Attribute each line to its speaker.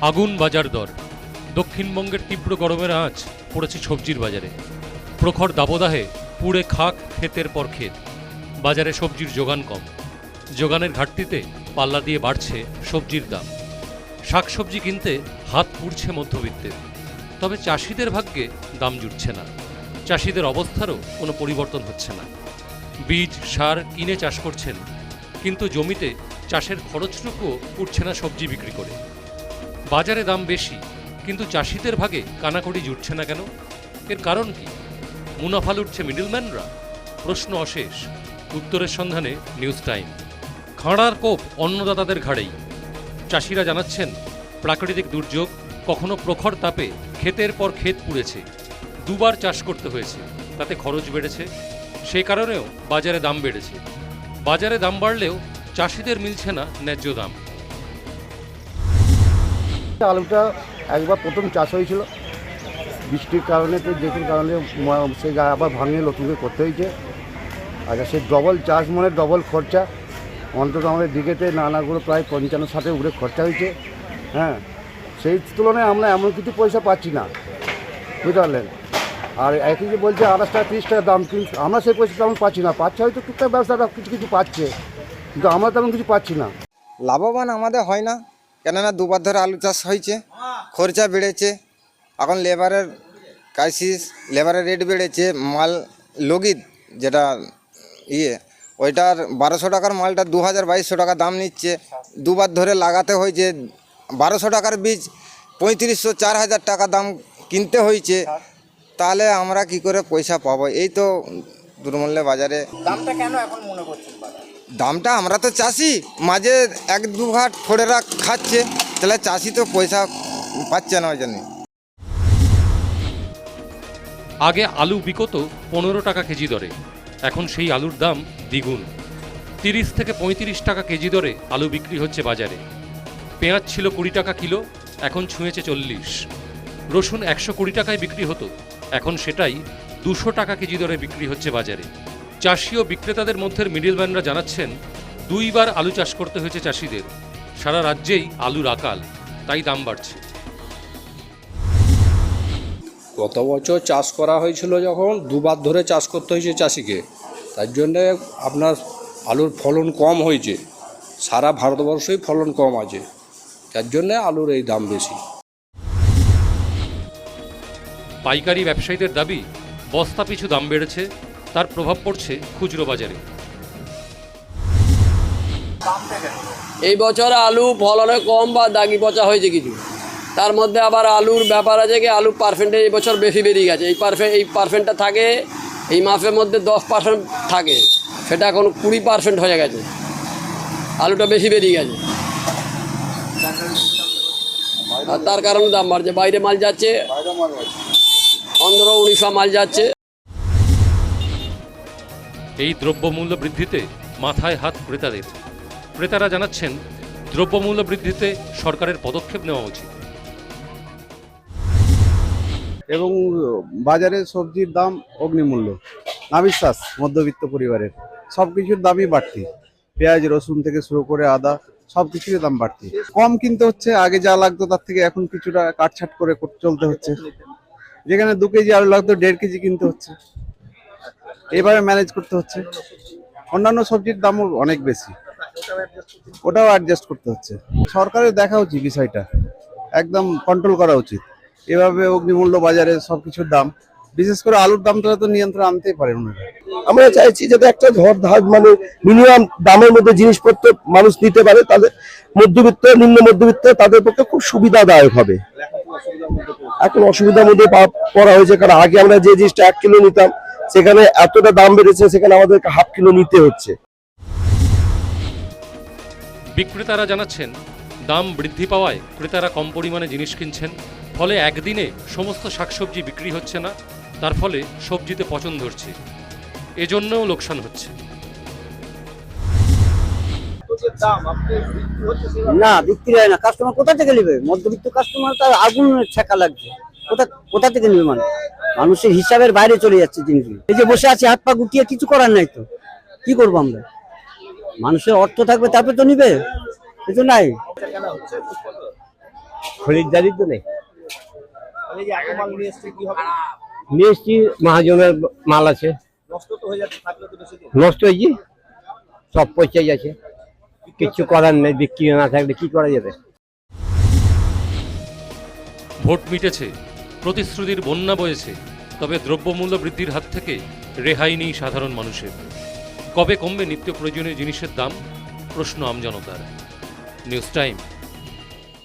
Speaker 1: আগুন বাজার দর। দক্ষিণবঙ্গের তীব্র গরমের আঁচ পড়েছে সবজির বাজারে। প্রখর দাবদাহে পুড়ে খাক ক্ষেতের পর ক্ষেত। বাজারে সবজির যোগান কম। যোগানের ঘাটতিতে পাল্লা দিয়ে বাড়ছে সবজির দাম। শাকসবজি কিনতে হাত পুড়ছে মধ্যবিত্তের। তবে চাষিদের ভাগ্যে দাম জুটছে না। চাষিদের অবস্থারও কোনো পরিবর্তন হচ্ছে না। বীজ, সার কিনে চাষ করছেন, কিন্তু জমিতে চাষের খরচটুকুও উঠছে না সবজি বিক্রি করে। বাজারে দাম বেশি, কিন্তু চাষিদের ভাগে কানাকড়ি জুটছে না কেন? এর কারণ কি? মুনাফা লুটছে মিডলম্যানরা? প্রশ্ন অশেষ। উত্তরের সন্ধানে নিউজ টাইম। খাঁড়ার কোপ অন্নদাতাদের ঘাড়েই। চাষিরা জানাচ্ছেন, প্রাকৃতিক দুর্যোগ কখনো প্রখর তাপে ক্ষেতের পর ক্ষেত পুড়েছে। দুবার চাষ করতে হয়েছে, তাতে খরচ বেড়েছে। সেই কারণেও বাজারে দাম বেড়েছে। বাজারে দাম বাড়লেও চাষিদের মিলছে না ন্যায্য দাম।
Speaker 2: আলুটা একবার প্রথম চাষ হয়েছিল। বৃষ্টির কারণে তো যে কারণে ম- সে গা- আবার ভাঙিয়ে নতুন করে করতে হয়েছে। আচ্ছা সে ডবল চাষ মানে ডবল খরচা। অন্তত আমাদের দিকেতে নানাগুলো প্রায় পঞ্চান্ন ষাটের উপরে খরচা হয়েছে। হ্যাঁ সেই তুলনায় আমরা এমন কিছু পয়সা পাচ্ছি না। বুঝতে পারলেন? আর একই যে বলছে আঠাশ টাকা, তিরিশ টাকা দাম, কিন্তু আমরা সেই পয়সা তেমন পাচ্ছি না। পাচ্ছে হয়তো টুকটাক ব্যবসাটা কিছু কিছু পাচ্ছে, কিন্তু আমরা তেমন কিছু পাচ্ছি না।
Speaker 3: লাভবান আমাদের হয় না। কেননা দুবার ধরে আলু চাষ হয়েছে, খরচা বেড়েছে, এখন লেবারের ক্রাইসিস লেবারের রেট বেড়েছে, মাল লগিদ যেটা ইয়ে ওইটার বারোশো টাকার মালটা দু হাজার বাইশশো টাকা দাম নিচ্ছে। দুবার ধরে লাগাতে হয়েছে, বারোশো টাকার বীজ পঁয়ত্রিশশো চার হাজার টাকা দাম কিনতে হয়েছে। তাহলে আমরা কি করে পয়সা পাবো? এই তো দুর্মূল্যে বাজারে
Speaker 4: দামটা কেন এখন মনে করছেন?
Speaker 3: দামটা আমরা তো চাষি, মাঝে এক দু ঘাট ফোড়েরা খাচ্ছে, তাহলে চাষি তো পয়সা পাচ্ছে না ওই জন্য।
Speaker 1: আগে আলু বিকত পনেরো টাকা কেজি দরে, এখন সেই আলুর দাম দ্বিগুণ। তিরিশ থেকে পঁয়ত্রিশ টাকা কেজি দরে আলু বিক্রি হচ্ছে বাজারে। পেঁয়াজ ছিল কুড়ি টাকা কিলো, এখন ছুঁয়েছে চল্লিশ। রসুন একশো কুড়ি টাকায় বিক্রি হতো, এখন সেটাই দুশো টাকা কেজি দরে বিক্রি হচ্ছে বাজারে। চাষি ও বিক্রেতাদের মধ্যে মিডিলম্যানরা জানাচ্ছেন দুইবার আলু চাষ করতে হয়েছে চাষিদের। সারা রাজ্যেই আলুর আকাল তাই দাম বাড়ছে।
Speaker 5: গত বছর চাষ করা হয়েছিল যখন দুবার ধরে চাষ করতে হয়েছে চাষিকে। তার জন্যে আপনার আলুর ফলন কম হয়েছে। সারা ভারতবর্ষই ফলন কম আছে। তার জন্যে আলুর এই দাম বেশি।
Speaker 1: পাইকারি ব্যবসায়ীদের দাবি বস্তা পিছু দাম বেড়েছে তার প্রভাব পড়ছে খুচরো বাজারে।
Speaker 6: এই বছর আলু ফলনে কম বা দাগি পচা হয়েছে কিছু। তার মধ্যে আবার আলুর ব্যাপার আছে কি আলু পারসেন্টেজ এই বছর বেশি বেরিয়ে গেছে। এই পারফে এই পারসেন্টটা থাকে এই মাসের মধ্যে দশ পার্সেন্ট থাকে। সেটা এখন কুড়ি পার্সেন্ট হয়ে গেছে। আলুটা বেশি বেরিয়ে গেছে। আর তার কারণে দাম বাড়ছে। বাইরে মাল যাচ্ছে। পনেরো উনিশশো মাল যাচ্ছে।
Speaker 1: এই দ্রব্যমূল্য বৃদ্ধিতে মাথায় হাত ক্রেতাদের। ক্রেতারা জানাচ্ছেন, দ্রব্যমূল্য বৃদ্ধিতে সরকারের পদক্ষেপ নেওয়া উচিত।
Speaker 2: এবং বাজারে সবজির দাম অগ্নিমূল্য। নাবিশ্বাস মধ্যবিত্ত পরিবারের। সব কিছুর দামই বাড়তি। পেঁয়াজ, রসুন থেকে শুরু করে আদা সব কিছুরই দাম বাড়তি। কম কিনতে হচ্ছে, আগে যা লাগতো তার থেকে এখন কিছুটা কাটছাট করে চলতে হচ্ছে। যেখানে দু কেজি আলু লাগতো, দেড় কেজি কিনতে হচ্ছে। এভাবে ম্যানেজ করতে হচ্ছে। অন্যান্য সবজির দামও অনেক বেশি। ওটাও অ্যাডজাস্ট করতে হচ্ছে। সরকারের দেখা উচিত বিষয়টা। একদম কন্ট্রোল করা উচিত। এভাবে অগ্নিমূল্য বাজারে সবকিছুর দাম, বিশেষ করে আলুর দামটা তো নিয়ন্ত্রণ আনতেই পারে ওনারা।
Speaker 7: আমরা চাইছি যাতে একটা ধর ধার মানে মিনিমাম দামের মধ্যে জিনিসপত্র মানুষ নিতে পারে, তাদের মধ্যবিত্ত, নিম্ন মধ্যবিত্ত, তাদের পক্ষে খুব সুবিধাদায়ক হবে। এখন অসুবিধার মধ্যে পড়া হয়েছে, কারণ আগে আমরা যে জিনিসটা এক কিলো নিতাম সেখানে এতটা দাম বেড়েছে সেখানে আমাদেরকে হাফ কিলো নিতে হচ্ছে।
Speaker 1: বিক্রেতারা জানাচ্ছেন দাম বৃদ্ধি পাওয়ায় ক্রেতারা কম পরিমাণে জিনিস কিনছেন ফলে একদিনে সমস্ত শাকসবজি বিক্রি হচ্ছে না তার ফলে সবজিতে পচন ধরছে। এজন্যও লোকসান হচ্ছে।
Speaker 8: না বিক্রি হয় না। কাস্টমার কোথা থেকে নেবে? মধ্যবিত্ত কাস্টমার তার আগুন ছেঁকা লাগছে। কোথা কোথা থেকে নেবে মানুষ? মানুষের হিসাবের বাইরে চলে যাচ্ছে জিনিসগুলো। এই যে বসে আছে হাত পা গুটিয়ে কিছু করার নাই তো। কি করব আমরা? মানুষের অর্থ থাকবে তারপরে তো নিবে। কিছু নাই।
Speaker 9: খরিদ্দারি তো নেই। নিয়ে এসছি মহাজনের মাল আছে। নষ্ট হয়েছে সব পচে যাচ্ছে কিচ্ছু করার নেই বিক্রি না থাকলে কি করা যাবে?
Speaker 1: ভোট মিটেছে। প্রতিশ্রুতির বন্যা বয়েছে, তবে দ্রব্যমূল্য বৃদ্ধির হাত থেকে রেহাই নেই সাধারণ মানুষের। কবে কমবে নিত্য প্রয়োজনীয় জিনিসের দাম? প্রশ্ন আমজনতার। News time.